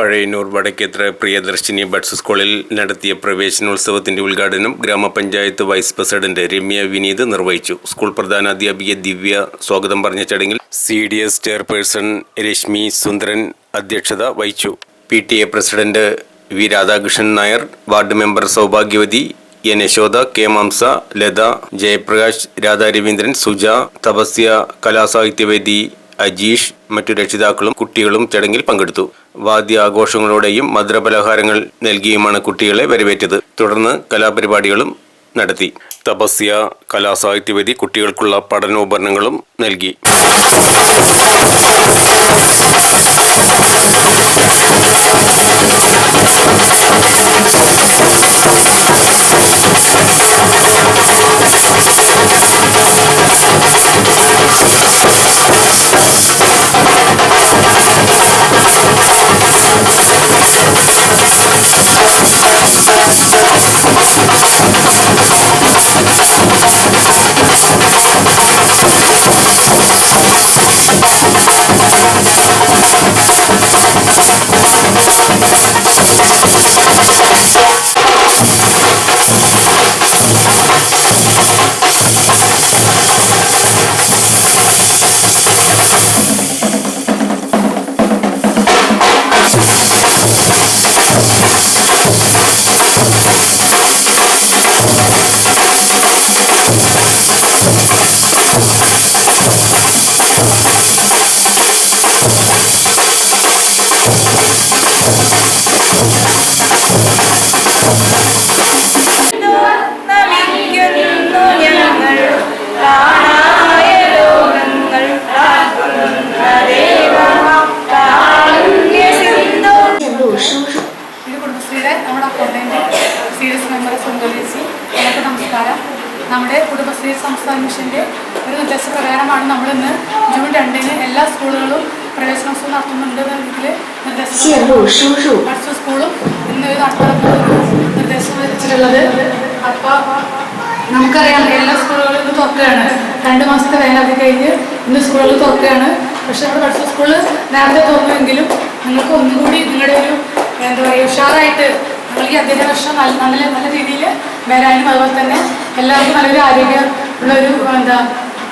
Pazhayannur വടക്കേത്ര Priyadarshini buds സ്കൂളിൽ നടത്തിയ പ്രവേശനോത്സവത്തിന്റെ ഉദ്ഘാടനം ഗ്രാമപഞ്ചായത്ത് വൈസ് പ്രസിഡന്റ് രമ്യ വിനീത് നിർവഹിച്ചു. സ്കൂൾ പ്രധാന അധ്യാപിക ദിവ്യ സ്വാഗതം പറഞ്ഞ ചടങ്ങിൽ C D S chairperson Rashmi Sundaran അധ്യക്ഷത വഹിച്ചു. P T A president V Radhakrishnan Nair ward member Saubhagyavathi N Yashoda K മാംസ ലത ജയപ്രകാശ് രാധാ രവീന്ദ്രൻ സുജ തപസ്യ കലാസാഹിത്യവേദി അജീഷ് മറ്റു രക്ഷിതാക്കളും കുട്ടികളും ചടങ്ങിൽ പങ്കെടുത്തു. വാദ്യാഘോഷങ്ങളോടെയും മധുരപലഹാരങ്ങൾ നൽകിയുമാണ് കുട്ടികളെ വരവേറ്റത്. തുടർന്ന് കലാപരിപാടികളും നടത്തി. തപസ്യ കലാസാഹിത്യവേദി കുട്ടികൾക്കുള്ള പഠനോപകരണങ്ങളും നൽകി. എസ് മെമ്പർ സുന്ദരേശി എല്ലാവർക്കും നമസ്കാരം. നമ്മുടെ കുടുംബശ്രീ സംസ്ഥാന മിഷന്റെ ഒരു നിർദ്ദേശപ്രകാരമാണ് നമ്മളിന്ന് ജൂൺ രണ്ടിന് എല്ലാ സ്കൂളുകളും പ്രവേശനോത്സവം നടത്തുന്നുണ്ട് എന്നതിൽ നിർദ്ദേശം സ്കൂളും ഇന്ന് നിർദ്ദേശം വെച്ചിട്ടുള്ളത്. അപ്പോൾ നമുക്കറിയാം എല്ലാ സ്കൂളുകളും ഇന്ന് തുറക്കുകയാണ്. രണ്ട് മാസത്തെ വേനലവധി കഴിഞ്ഞ് ഇന്ന് സ്കൂളുകൾ തുറക്കുകയാണ്. പക്ഷെ നമ്മുടെ പഠിച്ച സ്കൂൾ നേരത്തെ തുറന്നുവെങ്കിലും നിങ്ങൾക്ക് ഒന്നുകൂടി നിങ്ങളുടെ ഒരു എന്താ പറയുക ഉഷാറായിട്ട് ഈ അധ്യയന വർഷം നല്ല നല്ല രീതിയിൽ വരാനും അതുപോലെ തന്നെ എല്ലാവർക്കും നല്ലൊരു ആരോഗ്യം ഉള്ളൊരു എന്താ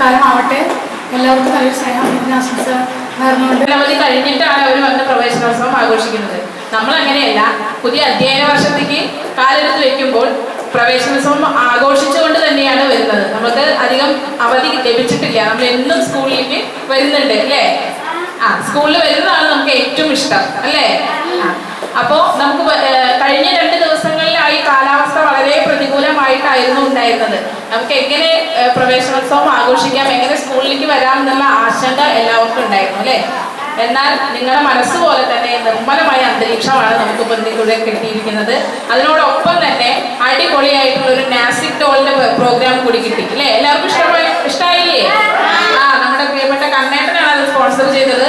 കാലമാവട്ടെ. എല്ലാവർക്കും നല്ലൊരു സ്നേഹം ആശംസ നേർന്നുകൊണ്ട്. കഴിഞ്ഞിട്ടാണ് അവർ വന്ന പ്രവേശനോത്സവം ആഘോഷിക്കുന്നത്. നമ്മൾ അങ്ങനെയല്ല പുതിയ അധ്യയന വർഷത്തേക്ക് കാലെടുത്ത് വെക്കുമ്പോൾ പ്രവേശനോത്സവം ആഘോഷിച്ചുകൊണ്ട് തന്നെയാണ് വരുന്നത്. നമുക്ക് അധികം അവധി ലഭിച്ചിട്ടില്ല. നമ്മൾ എന്നും സ്കൂളിലേക്ക് വരുന്നുണ്ട് അല്ലേ? ആ സ്കൂളിൽ വരുന്നതാണ് നമുക്ക് ഏറ്റവും ഇഷ്ടം അല്ലേ? അപ്പോ നമുക്ക് കഴിഞ്ഞ രണ്ട് ദിവസങ്ങളിലായി കാലാവസ്ഥ വളരെ പ്രതികൂലമായിട്ടായിരുന്നു ഉണ്ടായിരുന്നത്. നമുക്ക് എങ്ങനെ പ്രവേശനോത്സവം ആഘോഷിക്കാം എങ്ങനെ സ്കൂളിലേക്ക് വരാം എന്നുള്ള ആശങ്ക എല്ലാവർക്കും ഉണ്ടായിരുന്നു അല്ലേ? എന്നാൽ നിങ്ങളുടെ മനസ്സ് പോലെ തന്നെ നിർമ്മലമായ അന്തരീക്ഷമാണ് നമുക്ക് ബന്ധിക്കൂടെ കിട്ടിയിരിക്കുന്നത്. അതിനോടൊപ്പം തന്നെ അടിപൊളിയായിട്ടുള്ള ഒരു നാസിക് ടോളിന്റെ പ്രോഗ്രാം കൂടി കിട്ടി അല്ലേ? എല്ലാവർക്കും ഇഷ്ടമായി ഇഷ്ടമായില്ലേ ആ നമ്മുടെ പ്രിയപ്പെട്ട കണ്ണേട്ടനാണ് അത് സ്പോൺസർ ചെയ്തത്.